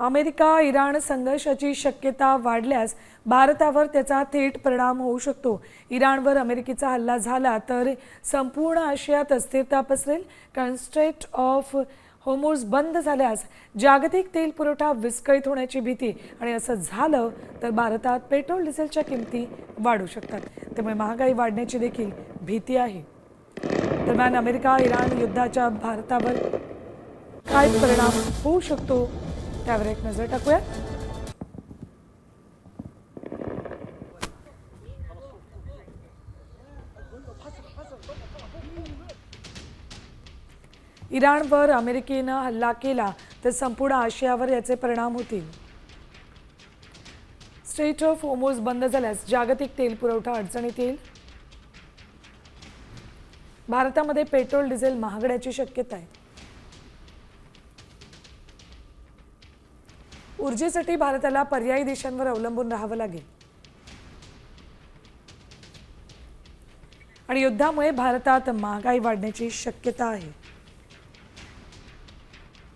America Iran संघर्षाची शक्यता वाढल्यास भारतावर त्याचा थेट परिणाम होऊ शकतो. इराणवर अमेरिकेचा हल्ला झाला तर संपूर्ण आशियात अस्थिरता पसरेल. कन्स्ट्रेट ऑफ होमोर्स बंद झाल्यास जागतिक तेल पुरवठा विस्कळीत होण्याची भीती आणि असं झालं तर भारतात पेट्रोल डिझेलच्या किमती वाढू शकतात. त्यामुळे महागाई वाढण्याची देखील भीती आहे. दरम्यान अमेरिका इराण युद्धाच्या भारतावर काय परिणाम होऊ शकतो त्यावर एक नजर टाकूया इराणवर अमेरिकेनं हल्ला केला तर संपूर्ण आशियावर याचे परिणाम होतील. स्ट्रेट ऑफ होमोज बंद झाल्यास जागतिक तेल पुरवठा अडचणीत येईल. भारतामध्ये पेट्रोल डिझेल महागड्याची शक्यता आहे. ऊर्जेसाठी भारताला पर्यायी देशांवर अवलंबून राहावं लागेल. आणि युद्धामुळे भारतात महागाई वाढण्याची शक्यता आहे.